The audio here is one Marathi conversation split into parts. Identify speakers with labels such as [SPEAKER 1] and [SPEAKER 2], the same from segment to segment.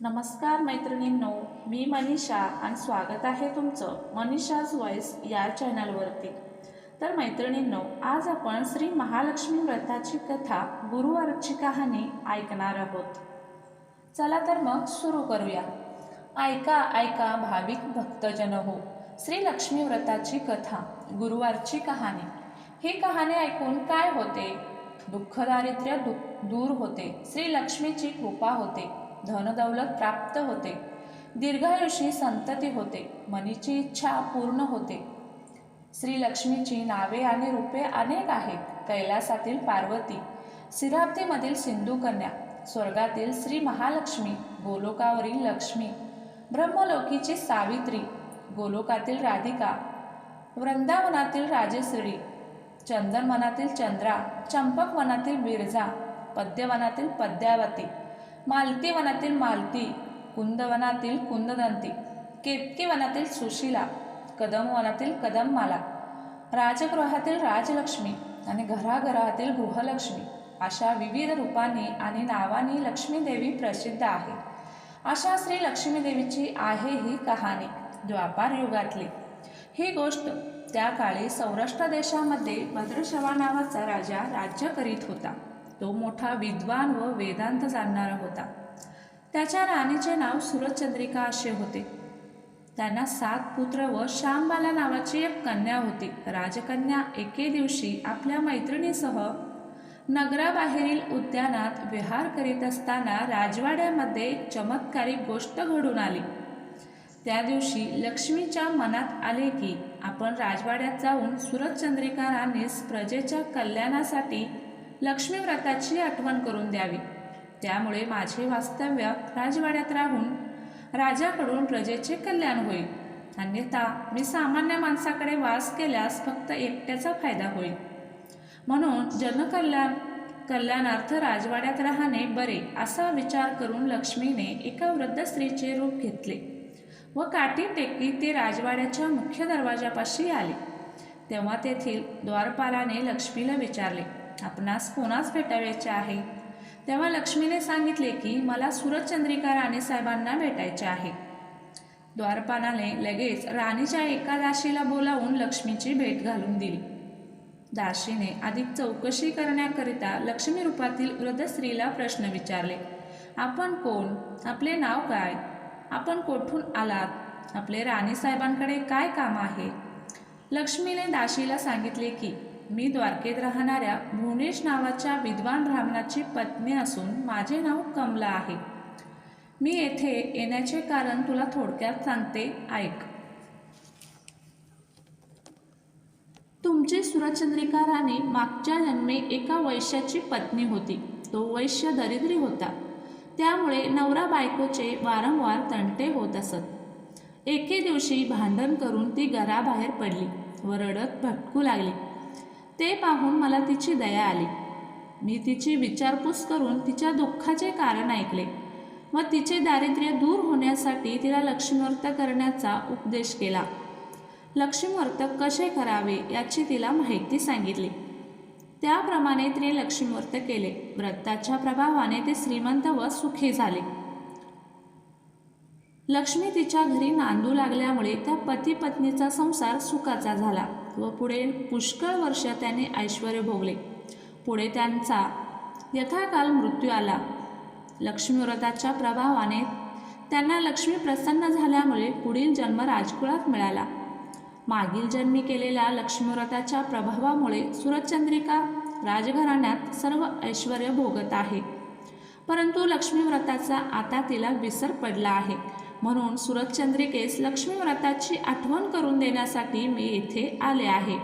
[SPEAKER 1] नमस्कार मैत्रिणींनो मी मनीषा आणि स्वागत आहे तुमचं मनीषाज व्हॉइस या चॅनलवरती. तर मैत्रिणींनो आज आपण श्री महालक्ष्मी व्रताची कथा गुरुवारची कहाणी ऐकणार आहोत. चला तर मग सुरू करूया. ऐका ऐका भाविक भक्तजन हो श्री लक्ष्मी व्रताची कथा गुरुवारची कहाणी. ही कहाणी ऐकून काय होते? दुःख दारिद्र्य दु दूर होते. श्री लक्ष्मीची कृपा होते. धनदौलत प्राप्त होते. दीर्घायुषी संतती होते. मनीची इच्छा पूर्ण होते. श्री लक्ष्मीची नावे आणि रूपे अनेक आहेत. कैलासातील पार्वती सिराब्दीमधील सिंधू कन्या स्वर्गातील श्री महालक्ष्मी गोलोकावरील लक्ष्मी ब्रह्मलोकीची सावित्री गोलोकातील राधिका वृंदावनातील राजेश्री चंदनवनातील चंद्रा चंपकवनातील बिरजा पद्यवनातील पद्यावती मालती वनातील मालती कुंदवनातील कुंददंती केतकी वनातील सुशिला कदम वनातील कदममाला राजगृहातील राजलक्ष्मी आणि घराघरातील गृहलक्ष्मी अशा विविध रूपांनी आणि नावांनी लक्ष्मीदेवी प्रसिद्ध आहे. अशा श्री लक्ष्मीदेवीची आहे ही कहाणी द्वापार युगातली. ही गोष्ट त्या काळी सौराष्ट्र देशामध्ये भद्रशवा नावाचा राजा राज्य करीत होता. तो मोठा विद्वान व वेदांत जाणणारा होता. त्याच्या राणीचे नाव सुरचंद्रिका असे होते. त्यांना सात पुत्र व श्यामबाला नावाची एक कन्या होती. राजकन्या एके दिवशी आपल्या मैत्रिणीसह नगराबाहेरील उद्यानात विहार करीत असताना राजवाड्यामध्ये चमत्कारी चमत्कारिक गोष्ट घडून आली. त्या दिवशी लक्ष्मीच्या मनात आले की आपण राजवाड्यात जाऊन सुरतचंद्रिका राणीस प्रजेच्या कल्याणासाठी लक्ष्मी व्रताची आठवण करून द्यावी. त्यामुळे माझे वास्तव्य राजवाड्यात राहून राजाकडून प्रजेचे कल्याण होईल. अन्यथा मी सामान्य माणसाकडे वास केल्यास फक्त एकट्याचा फायदा होईल. म्हणून जनकल्याण कल्याणार्थ राजवाड्यात राहणे बरे असा विचार करून लक्ष्मीने एका वृद्ध स्त्रीचे रूप घेतले व काठी टेकी ते राजवाड्याच्या मुख्य दरवाजापाशी आले. तेव्हा तेथील द्वारपालाने लक्ष्मीला विचारले आपणास कोणास भेटावायचे आहे? तेव्हा लक्ष्मीने सांगितले की मला सुरतचंद्रिका राणीसाहेबांना भेटायचे आहे. द्वारपानाने लगेच राणीच्या एका दाशीला बोलावून लक्ष्मीची भेट घालून दिली. दाशीने अधिक चौकशी करण्याकरिता लक्ष्मी रूपातील वृद्ध स्त्रीला प्रश्न विचारले आपण कोण? आपले नाव काय? आपण कोठून आलात? आपले राणीसाहेबांकडे काय काम आहे? लक्ष्मीने दाशीला सांगितले की मी द्वारकेत राहणाऱ्या भुवनेश नावाच्या विद्वान ब्राह्मणाची पत्नी असून माझे नाव कमला आहे. मी येथे येण्याचे कारण तुला थोडक्यात सांगते ऐक. तुमची सुरचंद्रिका राणी मागच्या जन्मे एका वैश्याची पत्नी होती. तो वैश्य दरिद्री होता. त्यामुळे नवरा बायकोचे वारंवार तंटे होत असत. एके दिवशी भांडण करून ती घराबाहेर पडली. व रडत भटकू लागली. ते पाहून मला तिची दया आली. मी तिची विचारपूस करून तिच्या दुःखाचे कारण ऐकले व तिचे दारिद्र्य दूर होण्यासाठी तिला लक्ष्मीवर्त करण्याचा उपदेश केला. लक्ष्मीवर्त कसे करावे याची तिला माहिती सांगितली. त्याप्रमाणे तिने लक्ष्मीवर्त केले. व्रताच्या प्रभावाने ते श्रीमंत व सुखी झाले. लक्ष्मी तिच्या घरी नांदू लागल्यामुळे त्या पती पत्नीचा संसार सुखाचा झाला व पुढे पुष्कळ वर्ष त्याने ऐश्वर भोगले. पुढे त्यांचा यथाकाल मृत्यू आला. लक्ष्मीव्रताच्या प्रभावाने त्यांना लक्ष्मी प्रसन्न झाल्यामुळे पुढील जन्म राजकुळात मिळाला. मागील जन्मी केलेल्या लक्ष्मीव्रताच्या प्रभावामुळे सुरतचंद्रिका राजघराण्यात सर्व ऐश्वर भोगत आहे. परंतु लक्ष्मीव्रताचा आता तिला विसर पडला आहे. म्हणून सुरतचंद्रिकेस लक्ष्मीव्रताची आठवण करून देण्यासाठी मी येथे आले आहे.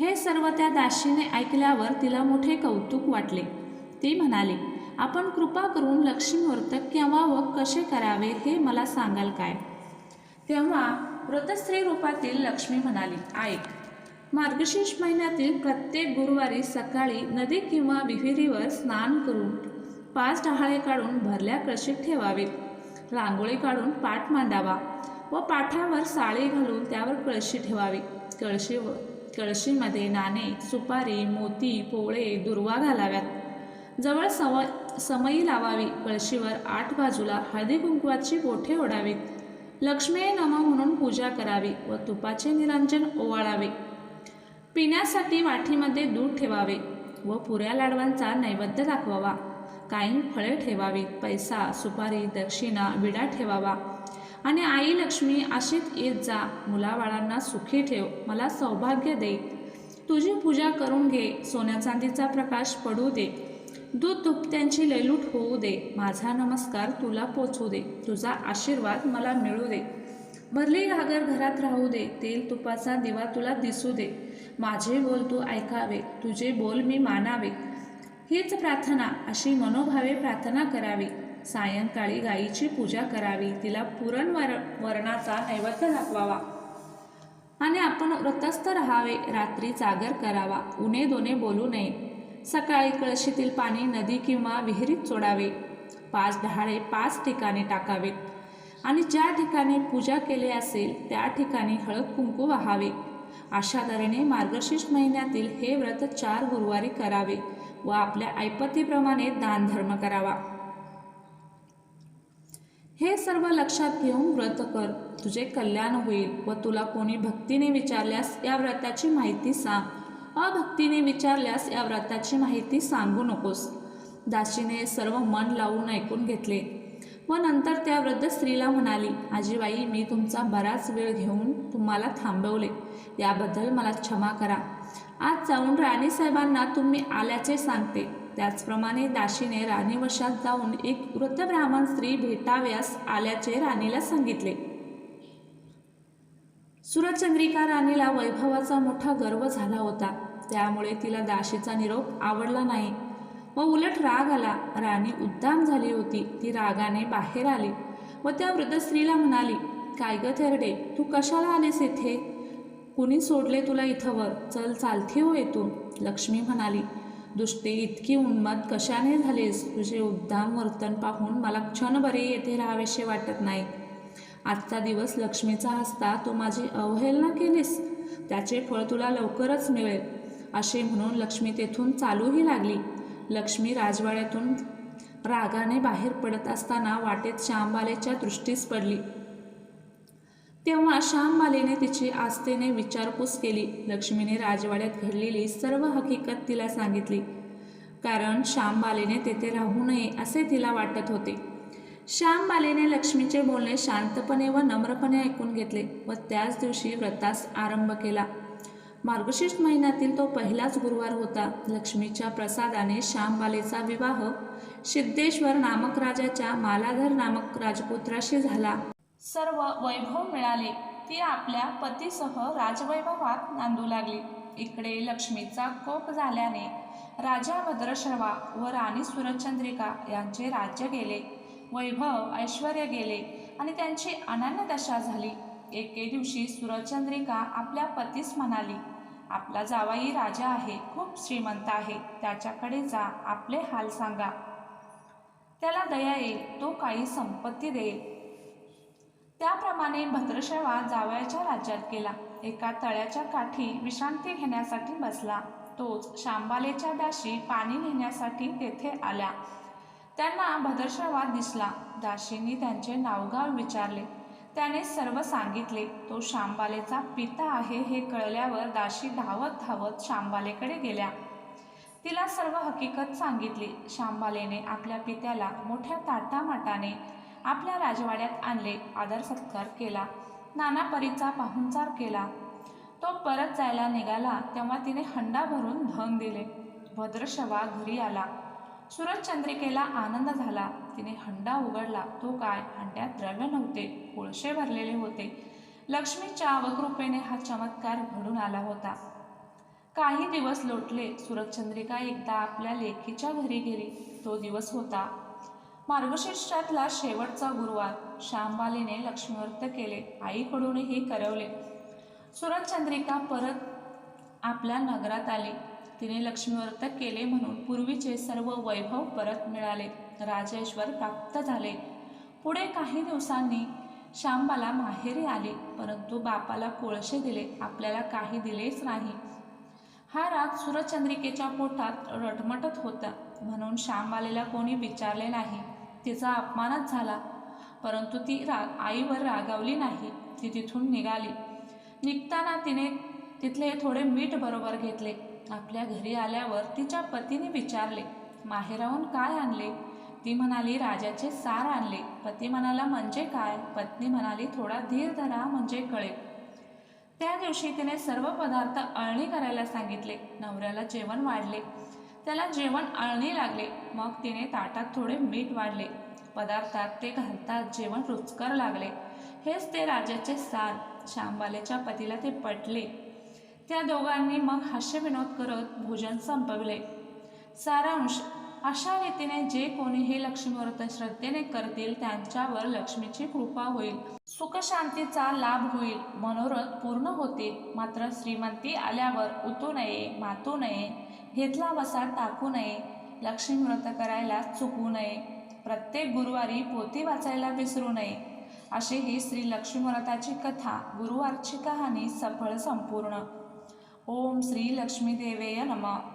[SPEAKER 1] हे सर्व त्या दाशीने ऐकल्यावर तिला मोठे कौतुक वाटले. ती म्हणाली आपण कृपा करून लक्ष्मीव्रत केव्हा व कसे करावे हे मला सांगाल काय? तेव्हा व्रतस्त्री रूपातील लक्ष्मी म्हणाली ऐक मार्गशीर्ष महिन्यातील प्रत्येक गुरुवारी सकाळी नदी किंवा विहिरीवर स्नान करून पाच डहाळे काढून भरल्या कळशीत ठेवावेत. रांगोळी काढून पाठ मांडावा व पाठावर साळी घालून त्यावर कळशी ठेवावी. कळशीवर कळशीमध्ये नाणे सुपारी मोती पोळे दुर्वा घालाव्यात. जवळ सव समयी लावावी. कळशीवर आठ बाजूला हळदी कुंकवाची बोठे ओढावीत. लक्ष्मी नम म्हणून पूजा करावी व तुपाचे निरंजन ओवाळावे. पिण्यासाठी वाटीमध्ये दूध ठेवावे व पुऱ्या लाडवांचा नैवेद्य दाखवावा. काही फळे ठेवावीत पैसा सुपारी दक्षिणा विडा ठेवावा. आणि आई लक्ष्मी अशीच येत जा. मुलाबाळांना सुखी ठेव. मला सौभाग्य दे. तुझी पूजा करून घे. सोन्या चांदीचा प्रकाश पडू दे. दूध दुपत्यांची लयलूट होऊ दे. माझा नमस्कार तुला पोचू दे. तुझा आशीर्वाद मला मिळू दे. भरली घागर घरात राहू दे. तेल तुपाचा दिवा तुला दिसू दे. माझे बोल तू ऐकावे. तुझे बोल मी मानावे. हीच प्रार्थना अशी मनोभावे प्रार्थना करावी. सायंकाळी गायीची पूजा करावी तिला पुरण वर वरणाचा नैवेद्य दाखवावा. आणि आपण व्रतस्थ राहावे रात्री जागर करावा उणे दोने बोलू नये. सकाळी कळशीतील पाणी नदी किंवा विहिरीत सोडावे. पाच डहाळे पाच ठिकाणी टाकावेत आणि ज्या ठिकाणी पूजा केली असेल त्या ठिकाणी हळद कुंकू वाहावे. अशा तऱ्हेने मार्गशीर्ष महिन्यातील हे व्रत चार गुरुवारी करावे. व आपल्या ऐपतीप्रमाणे दानधर्म करावा. हे सर्व लक्षात घेऊन व्रत कर. तुझे कल्याण होईल व तुला कोणी भक्तीने विचारल्यास या व्रताची माहिती सांग. अभक्तीने विचारल्यास या व्रताची माहिती सांगू नकोस. दासीने सर्व मन लावून ऐकून घेतले. व नंतर त्या वृद्ध स्त्रीला म्हणाली आजीबाई मी तुमचा बराच वेळ घेऊन तुम्हाला थांबवले. याबद्दल मला क्षमा करा. आज जाऊन राणीसाहेबांना तुम्ही आल्याचे सांगते. त्याचप्रमाणे दाशीने राणीवशात जाऊन एक वृद्ध ब्राह्मण स्त्री भेटाव्यास आल्याचे राणीला सांगितले. सुरचंद्रिका राणीला वैभवाचा मोठा गर्व झाला होता. त्यामुळे तिला दाशीचा निरोप आवडला नाही. व उलट राग आला. राणी उद्दाम झाली होती. ती रागाने बाहेर आली व त्या वृद्ध स्त्रीला म्हणाली काय ग थेरडे तू कशाला आलीस इथे? कुणी सोडले तुला इथं वर? चल चालती हो येतून लक्ष्मी म्हणाली दुष्टे इतकी उन्माद कशाने झालीस? तुझे उद्दाम वर्तन पाहून मला क्षणभरे येथे राहावेसे वाटत नाही. आजचा दिवस लक्ष्मीचा असता तू माझी अवहेलना केलीस. त्याचे फळ तुला लवकरच मिळेल. असे म्हणून लक्ष्मी तेथून चालूही लागली. लक्ष्मी राजवाड्यातून रागाने बाहेर पडत असताना वाटेत श्यामबालेच्या दृष्टीस पडली. तेव्हा श्यामबालेने तिची आस्थेने विचारपूस केली. लक्ष्मीने राजवाड्यात घडलेली सर्व हकीकत तिला सांगितली. कारण श्यामबालेने तेथे राहू नये असे तिला वाटत होते. श्यामबालेने लक्ष्मीचे बोलणे शांतपणे व नम्रपणे ऐकून घेतले व त्याच दिवशी व्रतास आरंभ केला. मार्गशीर्ष महिन्यातील तो पहिलाच गुरुवार होता. लक्ष्मीच्या प्रसादाने श्यामबालेचा विवाह सिद्धेश्वर नामक राजाच्या मालाधर नामक राजपुत्राशी झाला. सर्व वैभव मिळाले. ती आपल्या पतीसह राजवैभवात नांदू लागली. इकडे लक्ष्मीचा कोप झाल्याने राजा भद्रश्रवा व राणी सुरचंद्रिका यांचे राज्य गेले. वैभव ऐश्वर गेले आणि त्यांची अनन्य दशा झाली. एके दिवशी सुरचंद्रिका आपल्या पतीस म्हणाली आपला जावाई राजा आहे खूप श्रीमंत आहे. त्याच्याकडे जा आपले हाल सांगा. त्याला दया येईल तो काही संपत्ती देईल. त्याप्रमाणे भद्रश्रवा जावयाच्या राज्यात गेला. एका तळ्याच्या काठी विश्रांती घेण्यासाठी बसला. तोच शांबालेच्या दाशी पाणी नेण्यासाठी तेथे आल्या त्यांना भद्रश्रवा दिसला. दाशींनी त्यांचे नावगाव विचारले. त्याने सर्व सांगितले तो शांबालेचा पिता आहे हे कळल्यावर दाशी धावत धावत शांबालेकडे गेल्या. तिला सर्व हकीकत सांगितली. शांबालेने आपल्या पित्याला मोठ्या ताटामाटाने आपल्या राजवाड्यात आणले आदर सत्कार केला. नाना परीचा पाहुणचार केला. तो परत जायला निघाला तेव्हा तिने हंडा भरून धन दिले. भद्रशवा घरी आला. सूरजचंद्रिकेला आनंद झाला. तिने हंडा उघडला. तो काय? हंड्यात द्रव्य नव्हते. कोळशे भरलेले होते. लक्ष्मीच्या अवकृपेने हा चमत्कार घडून आला होता. काही दिवस लोटले. सुरजचंद्रिका एकदा आपल्या लेकीच्या घरी गेली. तो दिवस होता. मार्गशीर्षातला शेवटचा गुरुवार. श्यामबालीने लक्ष्मीव्रत केले. आईकडूनही करवले. सुरजचंद्रिका परत आपल्या नगरात आली. तिने लक्ष्मीव्रत केले म्हणून पूर्वीचे सर्व वैभव परत मिळाले. राजेश्वर प्राप्त झाले. पुढे काही दिवसांनी श्यामबाला माहेरी आली परंतु बापाला कोळशे दिले. आपल्याला काही दिलेच नाही. हा राग सुरचंद्रिकेच्या पोटात रटमटत होता. म्हणून श्यामबालेला कोणी विचारले नाही. तिचा अपमानच झाला. परंतु ती राग आईवर रागावली नाही. ती तिथून निघाली. निघताना तिने तिथले थोडे मीठ बरोबर घेतले. आपल्या घरी आल्यावर तिच्या पतीने विचारले माहेराहून काय आणले? ती म्हणाली राजाचे सार आणले. पती म्हणाला म्हणजे काय? पत्नी म्हणाली थोडा धीर धरा म्हणजे कळेल त्या दिवशी तिने सर्व पदार्थ अळणी करायला सांगितले. नवऱ्याला जेवण वाढले. त्याला जेवण आळणी लागले. मग तिने ताटात थोडे मीठ वाढले. पदार्थात ते घालतात जेवण रुचकर लागले. हेच ते राजाचे सार श्यामबालेच्या पतीला ते पटले. त्या दोघांनी मग हास्यविनोद करत भोजन संपवले. सारांश अशा रीतीने जे कोणी हे लक्ष्मीव्रत श्रद्धेने करतील त्यांच्यावर लक्ष्मीची कृपा होईल. सुखशांतीचा लाभ होईल. मनोरथ पूर्ण होतील. मात्र श्रीमंती आल्यावर उतू नये मातू नये. घेतला वसा टाकू नये. लक्ष्मीव्रत करायला चुकू नये. प्रत्येक गुरुवारी पोथी वाचायला विसरू नये. अशी ही श्री लक्ष्मीव्रताची कथा गुरुवारची कहाणी सफळ संपूर्ण. ओम श्री लक्ष्मी देवेय नमः.